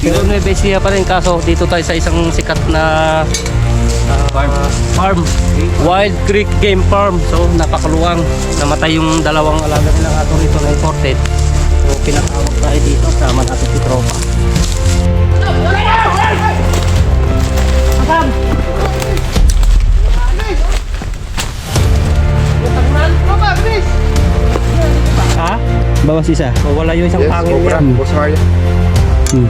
Pero Nueva Ecija pa rin kaso dito tayo sa isang sikat na ah, farm. Wild Creek Game Farm. So napakaluwang. Namatay yung dalawang alaga nilang ato rito na imported. So pinatawag tayo dito sama natin si Tropa. Ha? Bawas isa. So, wala yung isang niya. Boss Mario. Hmm.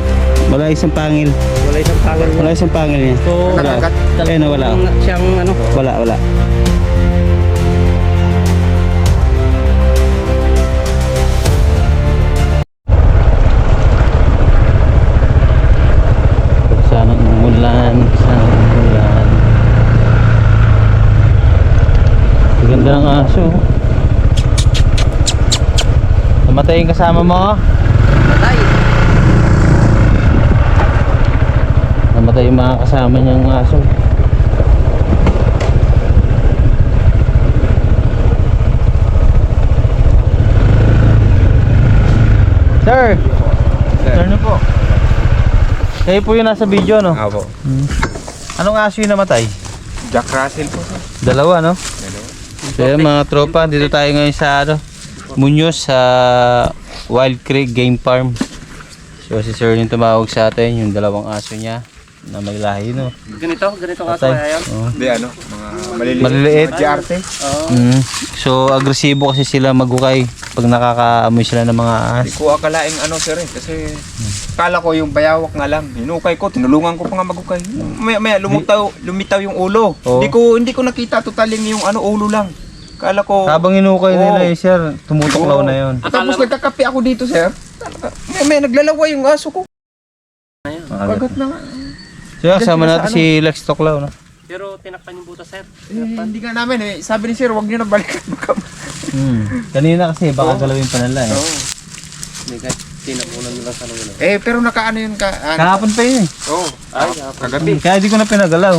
Wala isang pangil. Wala isang pangil. Wala isang pangil niya. So, Wala. Eh, no, wala. Siyang, ano, Wala, wala. Sana umulan, sana umulan. Ganda ng aso. Namatay yung kasama mo? Namatay yung mga kasama niyang aso. Sir! Sir, ano po? Kayo po yung nasa video, no? Apo. Anong aso yung namatay? Jack Russell po. sir. Dalawa, no? So yun, mga tropa, dito tayo ngayon sa ano, Muñoz sa Wild Creek Game Farm. So si Sir yung tumawag sa atin, yung dalawang aso niya na may lahi, no? ganito, ganito nga Patay. kaya yan. Oo. Hindi ano, mga maliliit. Maliliit. Mga Giarte. Oo. Mm. So agresibo kasi sila magukay pag nakakaamoy sila ng mga Hindi ahas. ko akalaing ano sir eh, kasi kala ko yung bayawak nga lang. Hinukay ko, tinulungan ko pa nga magukay. Maya maya lumutaw, lumitaw yung ulo. Oo. Hindi ko hindi ko nakita totaling yung ano ulo lang. Kala ko Habang inukay nila Oo. eh, sir, tumutuklaw Oo. na yun. Tapos nagkakape ako dito sir. May, may naglalaway yung aso ko. Bagat na nga. So kasama natin si Lex Tuklaw, no? Pero tinakpan yung butas, sir. Eh, hindi nga namin eh. Sabi ni sir, wag niyo na balikan. Hmm. Kanina kasi baka galawin pa nila eh. Oo. Hindi ka, tinapunan nila sa ano. Eh, pero nakaano yun ka? Ano? Kahapon pa yun eh. Oo. Ay, Kagabi. Kaya di ko na pinagalaw.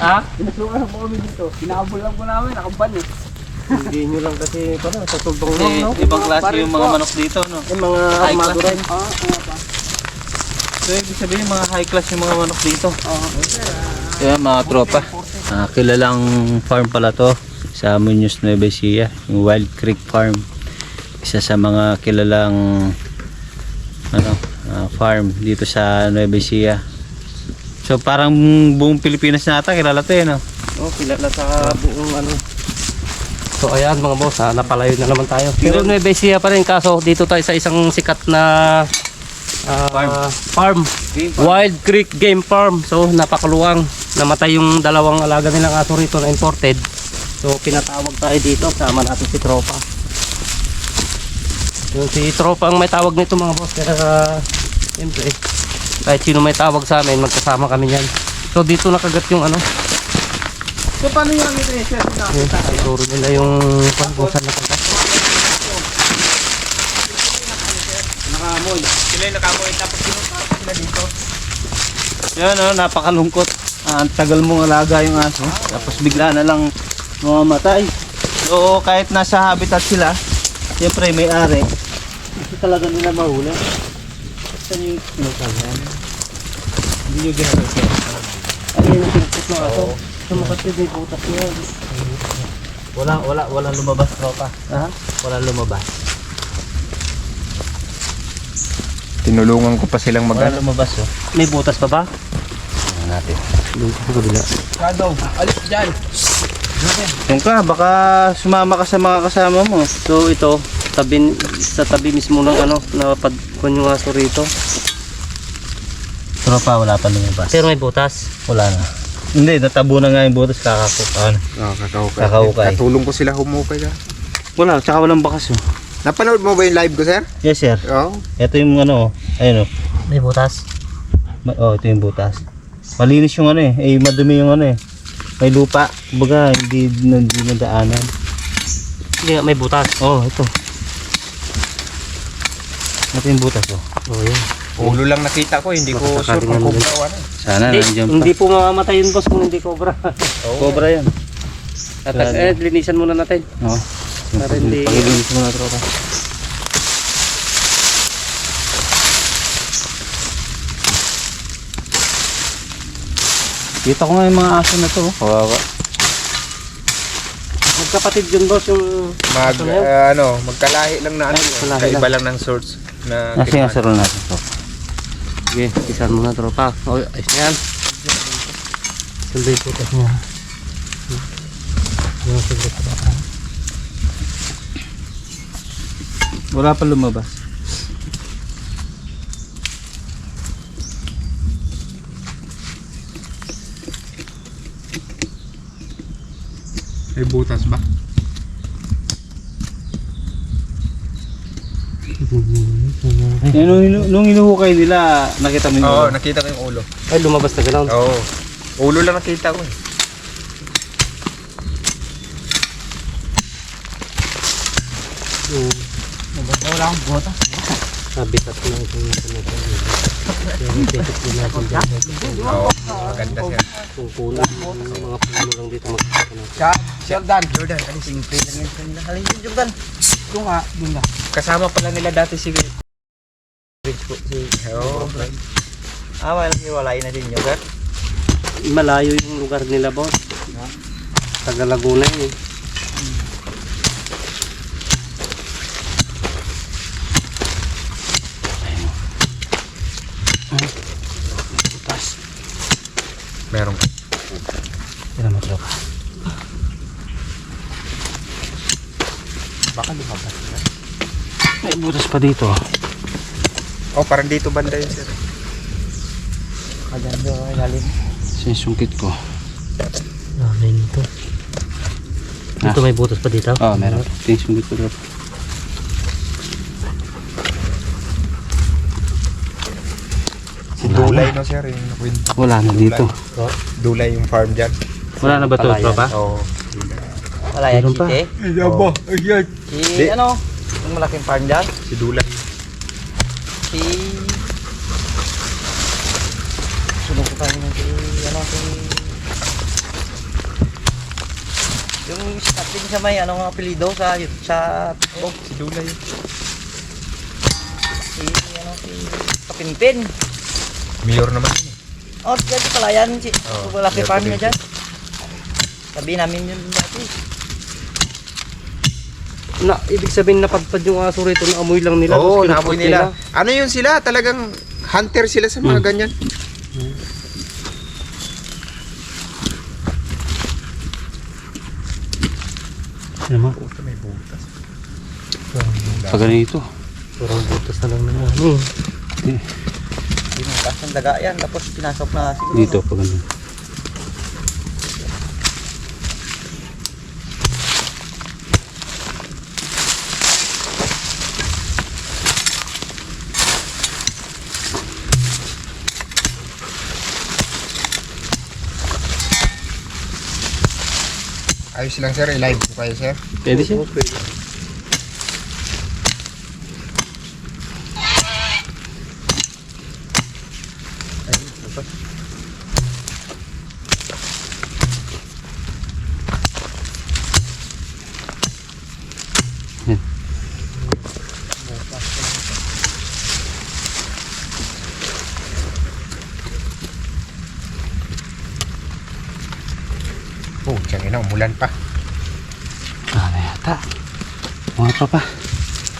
Ha? Pinasukan po kami dito. Kinabol lang po namin, nakaban eh. Hindi nyo lang kasi, paano, sa tuldong Kasi lang, no? ibang klase yung mga manok dito, no? Yung mga High armado rin. So, ibig sabihin mga high class yung mga manok dito. Kaya mga tropa, ah, kilalang farm pala to sa Muñoz Nueva Ecija, yung Wild Creek Farm. Isa sa mga kilalang ano, ah, farm dito sa Nueva Ecija. So parang buong Pilipinas na ata kilala to eh, no? Oh, kilala sa buong ano. So ayan mga boss, ha, napalayo na naman tayo. Pero Nueva Ecija pa rin kaso dito tayo sa isang sikat na ah, farm. Wild Creek Game Farm. So napakaluwang. Namatay yung dalawang alaga nilang aso rito na imported. So pinatawag tayo dito, sama natin si Tropa. Yung si Tropa ang may tawag nito mga boss. Kaya siyempre, kahit sino may tawag sa amin, magkasama kami yan. So dito nakagat yung ano, So, paano yung ano eh, sir? yun, siguro nila yung kung saan napunta. Nakamoy. Sila yung nakamoy. Tapos sinuka sila dito. Yan oh, napakalungkot. Ah, ang tagal mong alaga yung aso. Tapos bigla na lang mamamatay. So kahit nasa habitat sila, siyempre may ari. Hindi talaga nila mahuli. Saan yung kinukal yan? Hindi nyo ginagawa siya. Ano yung pinakit ng aso? Sumakat yung may butas niya. Wala, wala, wala lumabas tropa. Ha? Wala lumabas. Tinulungan ko pa silang Wala mag lumabas oh. May butas pa ba? Tingnan natin. Doon sa kabila. Shadow, alis dyan. Yung ka, baka sumama ka sa mga kasama mo. So ito, tabi, sa tabi mismo ng ano, napadkon yung aso rito. Tropa, wala pa lumabas. Pero may butas. Wala na. Hindi, natabo na nga yung butas kakakukaan. Oo, kakahukay. Kakahukay. Katulong ko sila humukay ka. Wala, tsaka walang bakas oh. Napanood mo ba yung live ko, sir? Yes, sir. Oo. Ito yung ano, oh. ayun oh. May butas. Ma- Oh, ito yung butas. Malinis yung ano eh. Eh, madumi yung ano eh. May lupa. Kumbaga, hindi, hindi nadaanan. Hindi nga, may butas. Oh, ito. Ito yung butas oh. Oh, yun. Ulo lang nakita ko, hindi ko sure kung sakali kung ano. Sana Hindi, nandiyan pa. hindi po mamamatay yun boss kung hindi cobra. Cobra yan. Tatag, eh, linisan muna natin. Oh. Para hindi... Pagilinis mo na tropa. Kita ko nga yung mga aso na to. Oh. Kawawa. Magkapatid yung boss yung... Mag, uh, ano, magkalahi lang na ano. Ay, kaiba lang. ng source. Na Nasa yung saro natin to. Sige, isan mo na tropa. O, ayos na. Sunday po tayo. Sunday po tayo. Wala pa lumabas. May butas ba? Yan, nung, hinu- nung hinuhukay nila, nakita mo yung Oo, ulo. nakita ko yung ulo. Ay, lumabas na gano'n. Oo. Ulo lang nakita ko eh. Habitat na itong Yung titik din natin dyan. Maganda siya. Kung puno, mga puno lang dito magkakita natin. Jordan. Jordan, alis. Simple lang yun kanila. Halin Jordan. Ito nga, doon na. Kasama pala nila dati si Oo. Ah, walang hiwalay na din yun, sir. Malayo yung lugar nila, boss. Taga Laguna yun. eh. Butas. Meron ka. Tira mo tropa. Baka lumabas na. May butas pa dito. Oh, parang dito banda yun sir. Kagan doon, ilalim. Sa sungkit ko. Namin ito. Dito may butas pa dito? Oo, meron. Ito yung sungkit ko. Si Dulay no sir, yung nakwento. Wala na dito. Dulay yung farm dyan. Wala na ba ito, tropa? Oo. Wala yan, Meron chite. Ayan. Si, Di. ano, yung malaking farm dyan. Si Dulay. Si... Sunod ko tayo si, ano, si... Yung din sa may, ano, apelido sa, sa Facebook. Si Dulay. Si, ano, si Kapinpin. Mayor naman eh. Oh, dyan sa palayan, si, Oh, malaki farm niya dyan. Sabi namin yun dati. Na, ibig sabihin napadpad yung aso rito, naamoy lang nila. Oo, naamoy kinukot nila. Ano yun sila? Talagang hunter sila sa mga ganyan. Ano mo? May butas. Pag ganito. Parang butas na lang na ano. Binukas ng daga yan, tapos pinasok na siguro. Dito, pag ganito. Ayos lang sir, i-live ko kayo sir. Pwede siya. Oh, tiyan ina, umulan pa. Ano yata? Mga tropa.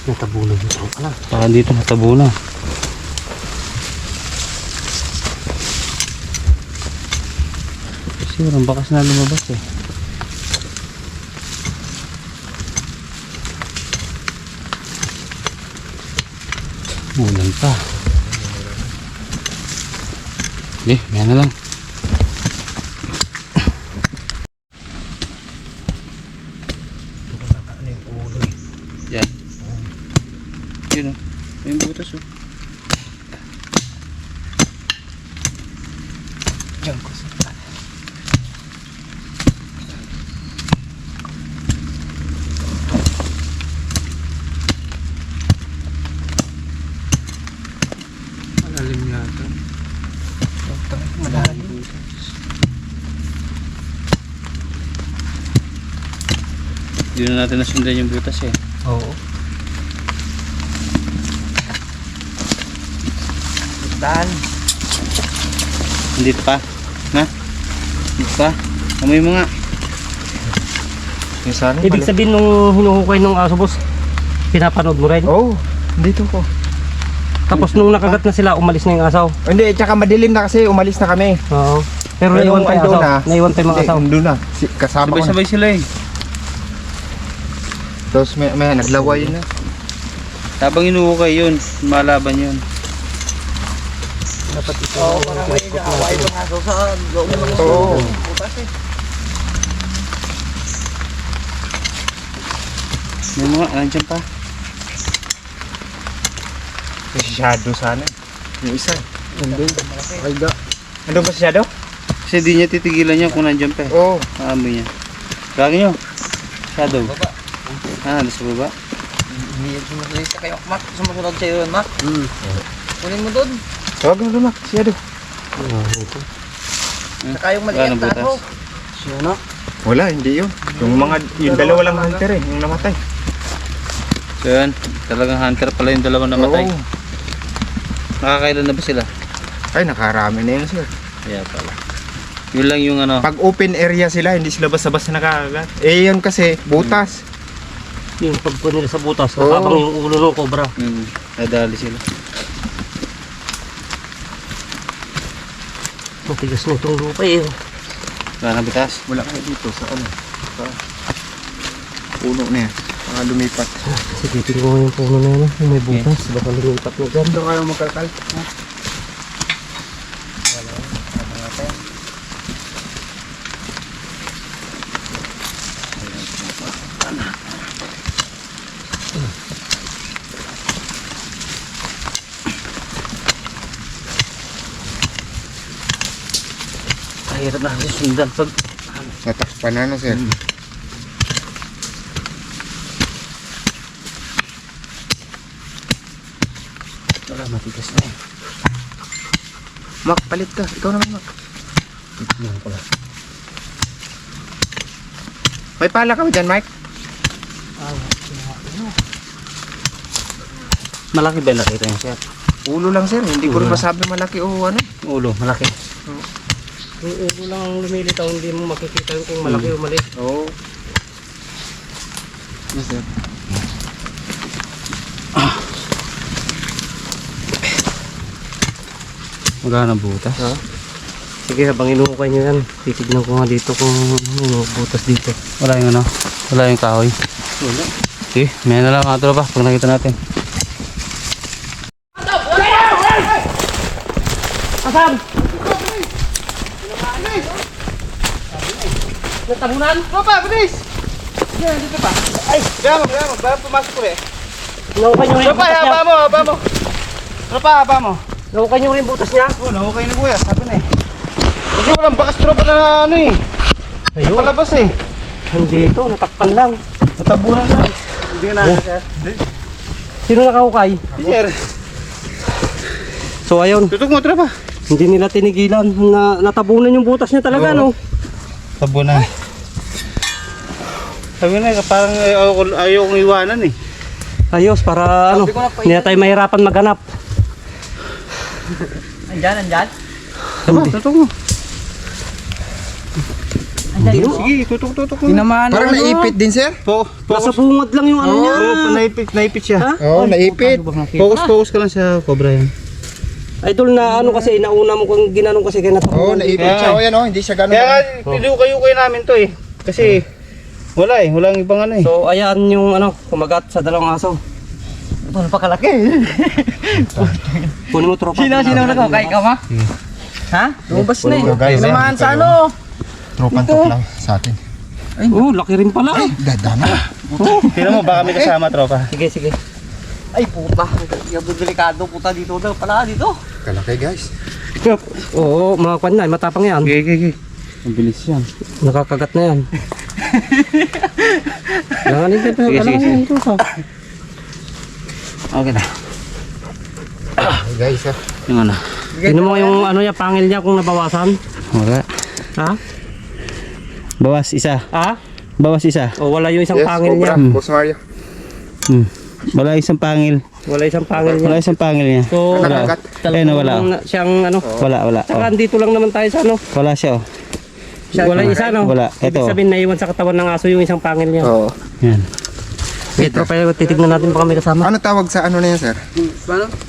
Natabunan yung tropa lang. Baka dito natabo na. Kasi walang bakas na lumabas eh. Ulan pa. Hindi, may na lang. Yan. Yun o. May butas o. Diyan ko sir. Malalim yata. Malalim. Hindi na natin nasundan yung butas eh. Oo. Dan. Dito pa. Na? Pa? Amoy mo nga. Yung sana. Ibig sabihin nung hinuhukay ng aso boss, pinapanood mo rin. Oo, oh, dito ko. Tapos nung nakagat na sila, umalis na yung asaw. Hindi, tsaka madilim na kasi umalis na kami. Oo. Pero Pero naiwan pa yung andun asaw. na. Naiwan pa yung mga Hindi, asaw. andun na. Si, kasama ko na. Sabay-sabay sila eh. Tapos may, may naglaway na. Habang inuukay yun, malaban yun. Oo, parang may away ng aso sa loob ng mga Oo. butas eh. May mga, nandiyan pa. May shadow sana. Yung isa. Andun. Ay da. Andun ba si shadow? Kasi di niya titigilan yan kung nandiyan pa eh. Oo. Aamoy niya. Gagawin nyo. Shadow. Baba. Ah, nasa baba. Hindi yan sumusunod sa kayo, Mak. Sumusunod sa'yo yun, Mak. Hmm. Kunin mo doon. Tawag na doon, si shadow. Saka yung maliit na aso. Siya na. Wala, hindi yun. Yung mga, yung dalawa lang hunter eh, yung namatay. So yan, talagang hunter pala yung dalawang namatay. Oo. Nakakailan na ba sila? Ay, nakarami na yun sir. Kaya pala. Yun lang yung ano. Pag open area sila, hindi sila basta-basta nakakagat. Eh, yun kasi, butas. Yung pagpo nila sa butas, Oo. nakabang yung ulo ng cobra. Hmm, nadali sila. Matigas na itong lupa eh. Wala nang bitas. Wala kayo dito sa ano. Sa puno na yan. Mga lumipat. Kasi titignan ko yung puno na yun. Yung may butas. Baka lumipat na dyan. Doon kayo magkalkal. Kahirap sundan pag Natakpan na na sir. wala matigas na eh. Mak, palit ka. Ikaw naman, Mak. Tignan ko lang. May pala kami dyan, Mike. Malaki ba yung nakita niya sir? Ulo lang, sir. Hindi ko rin Ulo masabi malaki o ano. Ulo, malaki. Oo. Yung ulo lang ang lumilitaw, hindi mo makikita yung kung malaki o maliit. Oo. Yes, sir. Wala nang butas. Ha? Sige, habang inuukay nyo yan, titignan ko nga dito kung ano butas dito. Wala yung ano. Wala yung kahoy. Wala. Okay, may na lang mga tropa pag nakita natin. Asan? Natabunan? Tropa, bilis! Yan, dito pa. Ay, kaya mo, kaya mo. Bago pumasok ko eh. Rin yung Tropa, butas niya. haba mo, haba mo. Tropa, haba mo. Naukay nyo rin yung butas niya. Oo, okay na kuya. Sabi na eh. Kasi walang bakas tropa na ano eh. Ayun. Palabas eh. Nandito, natakpan lang. Natabunan na. Hindi na. Sino nakahukay? Sir, So ayun, tutok mo tropa. hindi nila tinigilan na natabunan yung butas niya talaga no. Tabo na. Sabi na, parang ayaw, ayaw kong iwanan eh. Ayos para ano, hindi na tayo mahirapan maghanap. Andyan, andyan. Tama, tutok mo. Hindi mo. Sige, tutok-tutok mo. Tinamaan Parang naipit din sir. Po, Nasa focus. lang yung ano niya. Oo, naipit, naipit siya. Ha? Oo, naipit. Focus, focus ka lang sa cobra yan. Idol na ano kasi, nauna mo kung ginanong kasi kaya Oo, natabunan. naipit siya. nga. O yan o, hindi siya ganun. Kaya nga, pinukay-ukay namin to eh. Kasi, wala eh, walang ibang ano eh. So ayan yung ano, kumagat sa dalawang aso. Ano pa kalaki? Kunin mo tropa. Sino, sino na Kay ka, Ma? Ha? Lumabas na eh. Tinamaan sa ano? Tropan to lang sa atin. Oh, laki rin pala. Dadana. Tignan mo, baka may kasama tropa. Sige, sige. Ay, puta. Yung delikado puta dito daw. Pala dito. Kalaki guys. Oo, mga kwan na, matapang yan. Okay, okay, okay. Ang bilis yan. Nakakagat na yan. Langanin ka Sige, sige, sige. Ito, ha? Okay na. guys ha. Yung ano. Tingnan mo yung ano niya, pangil niya kung nabawasan. Wala. Ha? Bawas isa. Ha? Bawas isa. O wala yung isang Yes, pangil niya. Boss Mario. Hmm. Wala isang pangil. Wala isang pangil niya. Wala isang pangil niya. So, Wala. Ayun, wala. na- siyang ano. Wala, wala. Saka Oh. andito lang naman tayo sa ano. Wala siya oh. Wala isa, no? Wala. Ibig Ito. sabihin, naiwan sa katawan ng aso yung isang pangil niya. Oo. Yan. Okay, tropa, titignan natin baka may kasama. Ano tawag sa ano na yan, sir?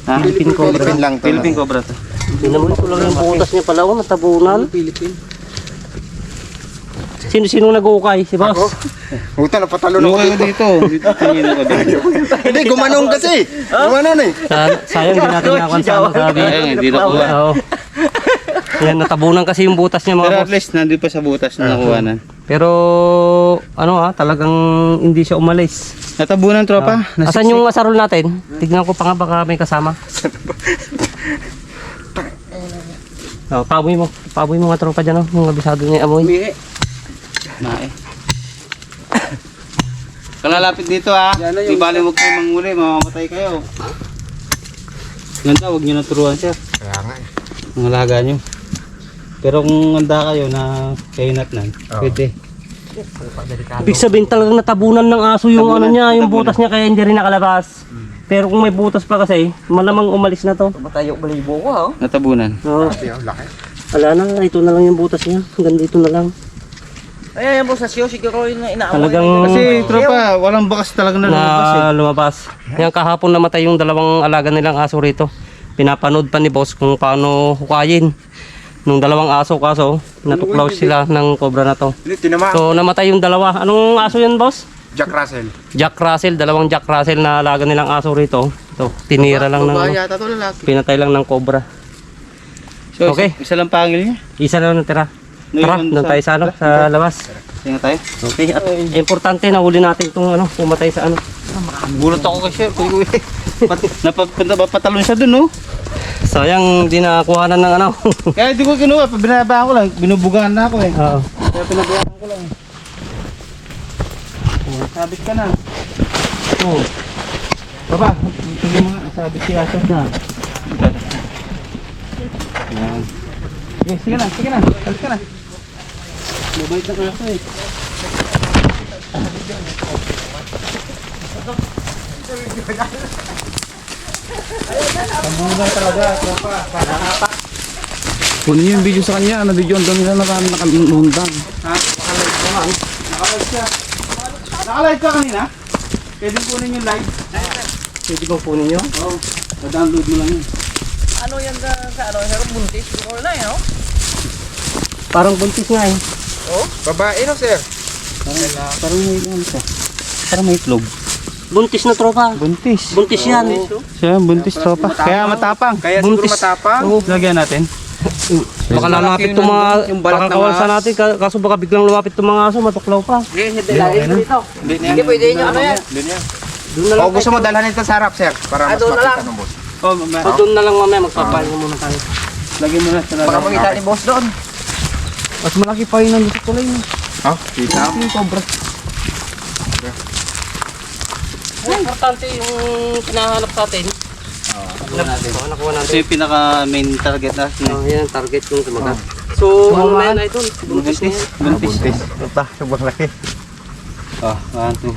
Ha? Philippine Cobra. Philippine lang to. Philippine Cobra to. Tingnan mo ito lang yung butas niya pala, oh, natabunan. Sino-sino nag-uukay? Si boss? Buta na patalo na ako dito. dito. Dito tingin ako dito. Hindi, gumanong kasi. Gumanon eh. Sa- sayang din natin nakakuha sa sabi. Ayun, hindi na kuha. Oo. Yan, natabunan kasi yung butas niya mga Pero boss. at least nandun pa sa butas na nakuha na. Pero ano ha, talagang hindi siya umalis. Natabunan tropa. Asan yung asarol natin? Tignan ko pa nga baka may kasama. Oh, paboy mo. Paboy mo nga tropa dyan, oh. Yung abisado niya yung amoy. Mae. Kalalapit dito ha. Di bali huwag kayo manguli, mamamatay kayo. Ganda, huwag nyo naturuan sir. Kaya nga eh. Ang alaga nyo. Pero kung handa kayo na kayo natnan, pwede. Ibig sabihin talagang natabunan ng aso yung ano niya, yung butas niya kaya hindi rin nakalabas. Pero kung may butas pa kasi, malamang umalis na to. Matayo balibo ko ha. Natabunan. Oo. Ate, oh, laki. Wala na, ito na lang yung butas niya. Hanggang dito na lang. Ay, ayan po sa siyo, siguro yung inaamoy. Talagang Kasi tropa, walang bakas talaga na lumabas eh. na lumabas. Yan kahapon namatay yung dalawang alaga nilang aso rito. Pinapanood pa ni boss kung paano hukayin. Nung dalawang aso kaso, natuklaw sila ng cobra na to. Hindi, tinama. So namatay yung dalawa. Anong aso yan boss? Jack Russell. Jack Russell, dalawang Jack Russell na alaga nilang aso rito. Ito, tinira lang ng ano, yata to lalaki. pinatay lang ng cobra. So, Okay. Isa, isa lang pangil niya. Isa na lang natira. Tara, doon tayo sa ano, sa labas. Tingnan tayo. Okay, at importante na huli natin itong ano, pumatay sa ano. Gulat ako kasi, kuy kuy. Pat, napapunta ba patalon siya dun, no? Sayang, di nakakuha na ng ano. Kaya di ko kinuha, binabaan ko lang, binubugaan na ako eh. Oo. Kaya pinabayaan ko lang. Oh, sabit ka na. Oh. Baba, tingnan mo nga, sabit si Aso. Yan. Sige, sige na, sige na, alis ka na. Mabait na kaso eh. Kunin yung video sa kanya, na video ang dami na naka, nakalundan. Nakalive ka kanina? Pwede kunin yung live. Pwede bang kunin nyo? Oo. download mo lang yun. Ano yan sa, sa ano, sa buntis? Siguro na yun, no? Parang buntis nga eh. Babae no, sir? Parang may ano siya. Parang may itlog. Buntis na tropa. Buntis. Buntis yan. Siya, buntis tropa. Kaya matapang. Kaya Buntis. siguro matapang. Oo. Lagyan natin. Baka lalapit itong mga yung balat ng pakakawal sa ahas. natin. ka- Kaso baka biglang lumapit itong mga aso, matuklaw pa. Hindi, hindi dahil dito. Hindi pwede yun, ano yan? Na O. Oh, gusto mo dalhan ito sa harap, sir? Para Ah, mas makita lang. ng boss. Oh, mamaya. So, doon na lang mamaya, magpapahinga muna tayo. Lagyan mo na sa Baka lalaki. makita ni boss doon. Mas malaki pa yun ang gusto tuloy. Ha? Kita. Yung cobra. Importante yung pinahanap sa atin. Natin. Oo, nakuha Ito natin. yung pinaka main target natin. Oh, yan ang target yung tumagat. So, ano na yan ay doon? Buntis na Buntis. yan. Buntis. Buntis. Ito, sobrang laki. Oh, one, two.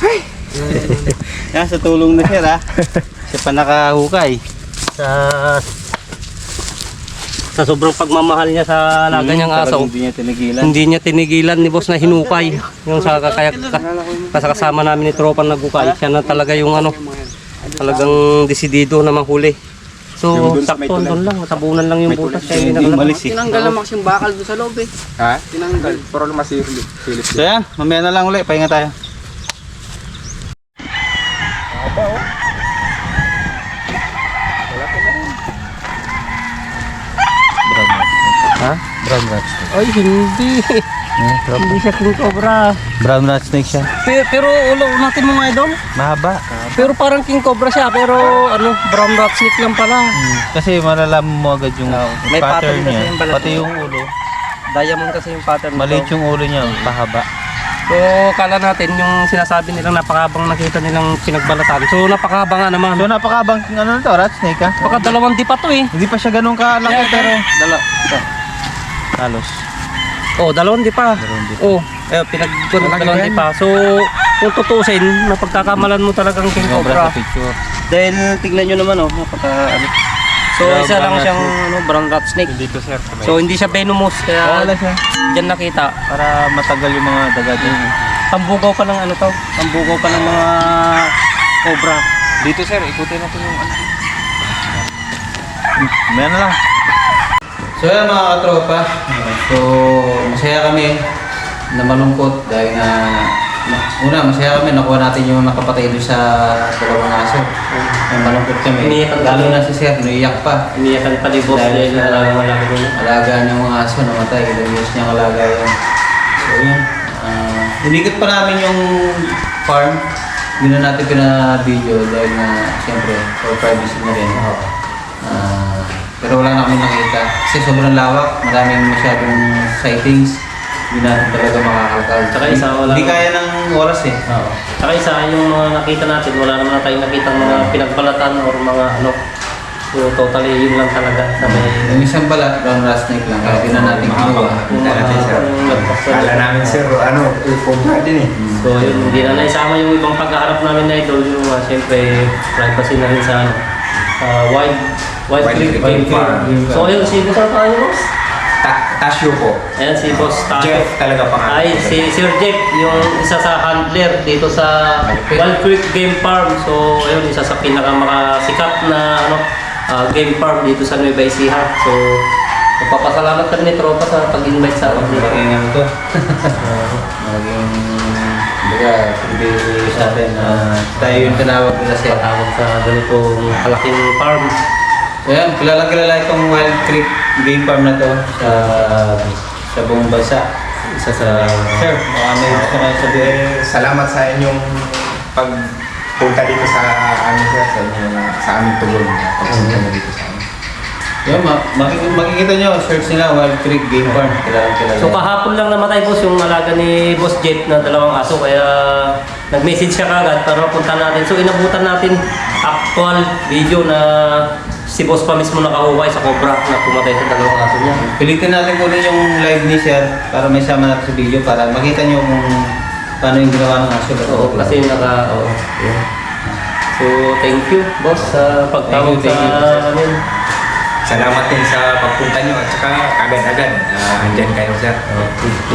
Yan, sa tulong na siya ha. Siya pa nakahukay. Sa sa sobrang pagmamahal niya sa alaga niyang aso, Hindi niya tinigilan. hindi niya tinigilan ni boss na hinukay. Yung sa kaya ka, kasama namin ni tropa nagukay, siya na talaga yung ano, talagang desidido na manghuli. So, sakto, doon lang, tabunan lang yung butas kaya hindi umalis eh. Tinanggal naman yung bakal doon sa loob eh. Ha? Tinanggal. Pero lumasirili. Silip. So yan, mamaya na lang ulit. Pahinga tayo. Brown rat. Ay, hindi. hindi siya king cobra. Brown rat snake siya. Pero, pero ulo natin mga idol. Mahaba. Pero parang king cobra siya, pero ano, brown rat snake lang pala. Kasi malalaman mo agad yung may pattern pattern niya. yung balat Pati yung ulo. Diamond kasi yung pattern. Maliit yung ulo niya. Pahaba. So, kala natin yung sinasabi nilang napakabang nakita nilang pinagbalatan. So, napakahaba nga naman. So napakabang ano na to, rat snake ha? Baka dalawang di pa to eh. Hindi pa siya ganun kalaki pero dala. Ito. Halos. Oh, dalawang di pa. Dalawang di Oh, eh, pinag dalawang di pa. So, kung tutusin, napagkakamalan mo talagang king cobra. sa picture. Dahil tignan nyo naman oh, napaka ano. So, So isa lang siyang ano, brown rat snake. Dito sir. So hindi siya venomous kaya Wala siya. diyan nakita. Para matagal yung mga daga dyan. Tambugaw pa ng ano to, tambugaw pa ng mga cobra. Dito sir, ikutin natin yung ano. Meron lang. So yan mga katropa. So masaya kami na malungkot dahil na na- una masaya kami nakuha natin yung nakapatay doon sa dalawang aso. Yung malungkot kami. Iniyak ang- Lalo na si Sir, naiyak pa. Iniyakan pa ni boss Dahil na wala ko doon. Alaga ng mga aso namatay, ilang years niya alaga yun. So yun, ah, inikot pa namin yung farm. Hindi na natin pina-video dahil na siyempre for privacy na rin. Ah, pero wala na kami nakita. Kasi sobrang lawak, maraming masyadong sightings. Hindi natin talaga makakalkal. Tsaka isa, wala- Hindi kaya ng oras eh. Oo. Saka isa, yung mga nakita natin, wala naman na tayong nakita mga pinagbalatan or mga ano. So totally yun lang talaga na may Yung isang balat, brown rat snake lang, kaya di na natin kinuha. natin, sir. Kala namin sir, ano, cobra din eh. So yun, hindi na naisama yung ibang pagkaharap namin na idol, yung uh, siyempre privacy na rin sa ano, uh, wide, Wide creek Creek game Farm. farm. So ayun, si Boss, ano pangalan mo, boss? Ta Tasyo po. Ayan, si Boss Tayo. Jeff talaga pangalan. Ay, si Sir Jeff, yung isa sa handler dito sa Wild Creek Game Farm. So, ayun, isa sa pinakamakasikat na ano, ah, game farm dito sa Nueva Ecija. So, magpapasalamat kami ni Tropa sa pag-invite sa akin dito. Malaking ano to. Malaking, baga, privilege natin na tayo yung tinawag nila sir. Patawag sa ganitong kalaking farm. So yan, kilala kilala itong Wild Creek Game Farm na to sa sa buong bansa. Isa sa... Sir, baka may gusto kayo sabihin. Eh, salamat sa inyong pagpunta dito sa amin sir, sa inyong sa aming tulong pagpunta mo dito sa amin. Yan, ma makik- makikita nyo, search nila Wild Creek Game Farm. Kilala kilala. So kahapon lang namatay boss yung alaga ni Boss Jet na dalawang aso kaya nag-message siya kagad para mapunta natin. So inabutan natin actual video na si Boss pa mismo nakahuway sa cobra na pumatay sa dalawang aso niya. Pilitin natin kunin yung live ni Sir para may sama natin sa video para makita nyo kung paano yung ginawa ng aso. Oo, kasi naka... Oo. So thank you boss sa pagtawag Thank you, thank sa amin. Salamat din sa pagpunta nyo at saka agad-agad. Uh, andyan kayo sir.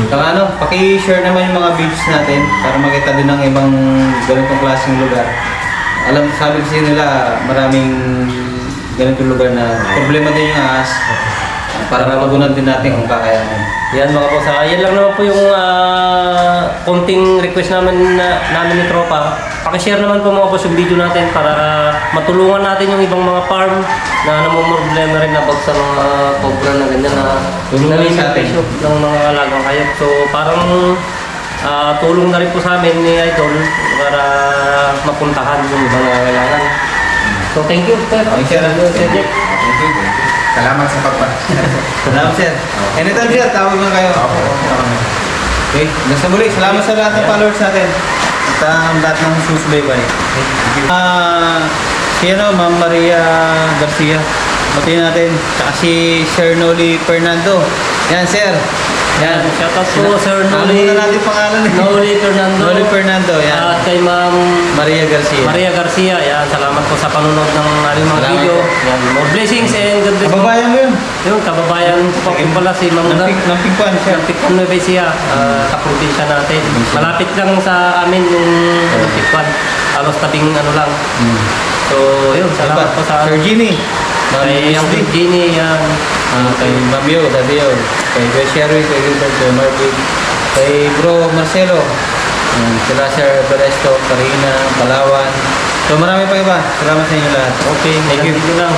Saka ano, paki-share naman yung mga videos natin para makita din ng ibang ganitong klaseng lugar. Alam, sabi kasi nila, maraming ganitong lugar na problema din yung ahas. Para matugunan din natin kung kakayanin. Yan mga boss, ah, yan lang naman po yung ah, konting request namin na, namin ni Tropa. Pakishare naman po mga boss yung video natin para matulungan natin yung ibang mga farm na namumroblema rin na pag sa mga cobra na ganyan na namimik sa atin. ng mga alagang hayop. So parang ah, tulong na rin po sa amin ni Idol para mapuntahan yung ibang nangangailangan. So thank you, sir. Thank you, sir. Thank you. Salamat sa pagpunta. Salamat sir. Anytime sir, tawag lang kayo. Okay, hanggang sa muli. Salamat sa lahat ng followers natin. At ang lahat ng susubaybay. Ah, si ano, Ma'am Maria Garcia. Batiin natin. Tsaka si Sir Noli Fernando. Yan, sir. Yan. Shoutout po, Sir Ano Noli. na natin pangalan eh? Noli Fernando. Noli Fernando, yan. At kay Ma'am Maria Garcia. Maria Garcia, yan, salamat po sa panonood ng aming mga Salamat video. po. Yan, more blessings and God bless. Kababayan mo yun. Yung kababayan pa po pala si Ma'am Gar. Nampig, nampigpan siya. Ng Tikpan Nueva Ecija, ah, sa probinsya natin. Malapit lang sa amin yung Tikpan. Halos tabing ano lang. So, yun, salamat po sa Sir Ginny. kay Virginie, yan. Ah, kay Mamio, Dadeo, kay Kuya Sherry, kay Gilbert, kay Marvin, kay Bro Marcelo, um, sila Sir Beresto, Karina, Palawan. So marami pa iba. Salamat sa inyo lahat. Okay, Thank you. lang.